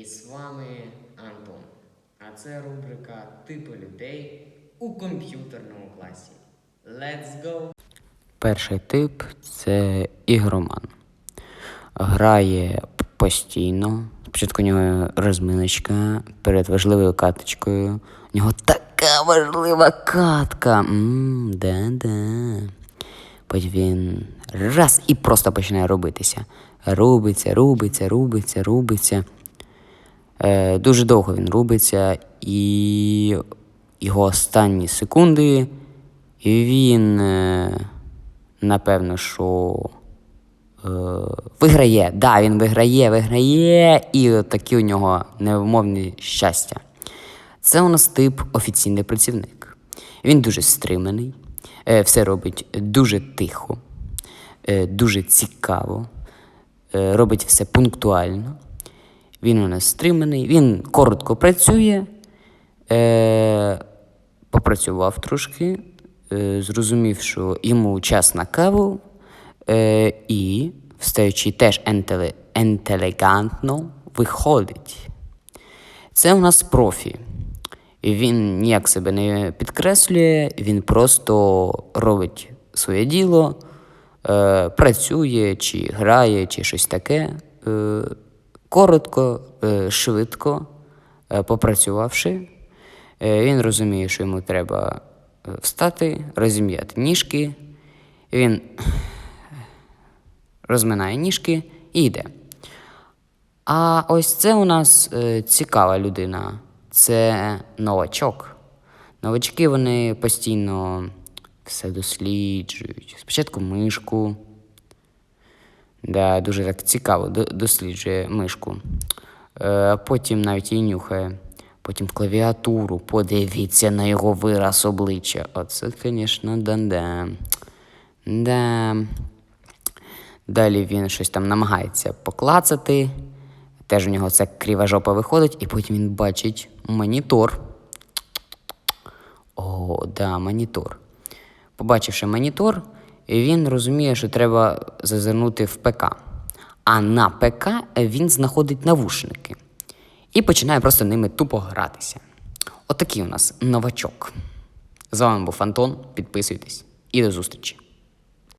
І з вами Антон. А це рубрика Типи людей у комп'ютерному класі. Let's go! Перший тип це ігроман. Грає постійно. Спочатку у нього розминочка перед важливою каточкою. У нього така важлива катка. Мм, да-да. Потім він раз і просто починає робитися. Рубиться, рубиться, рубиться, рубиться. Е, дуже довго він рубиться, і його останні секунди він, е, напевно, що е, виграє. Да, він виграє, виграє, і такі у нього невимовні щастя. Це у нас тип офіційний працівник. Він дуже стриманий, е, все робить дуже тихо, е, дуже цікаво, е, робить все пунктуально. Він у нас стриманий, він коротко працює, е, попрацював трошки, е, зрозумів, що йому час на каву, е, і, встаючи теж ентеле, інтелігантно, виходить. Це у нас профі. Він ніяк себе не підкреслює, він просто робить своє діло, е, працює, чи грає, чи щось таке. Е, коротко, е, швидко, е, попрацювавши, е, він розуміє, що йому треба встати, розім'яти ніжки. Він розминає ніжки і йде. А ось це у нас цікава людина. Це новачок. Новачки вони постійно все досліджують. Спочатку мишку. Да, дуже так цікаво досліджує мишку. Е, потім навіть її нюхає. Потім клавіатуру. Подивіться на його вираз обличчя. Оце, звісно, да-да. Да. Далі він щось там намагається поклацати. Теж у нього це крива жопа виходить, і потім він бачить монітор. О, да, монітор. Побачивши монітор, він розуміє, що треба зазирнути в ПК. А на ПК він знаходить навушники і починає просто ними тупо гратися. Отакий у нас новачок. З вами був Антон. Підписуйтесь і до зустрічі.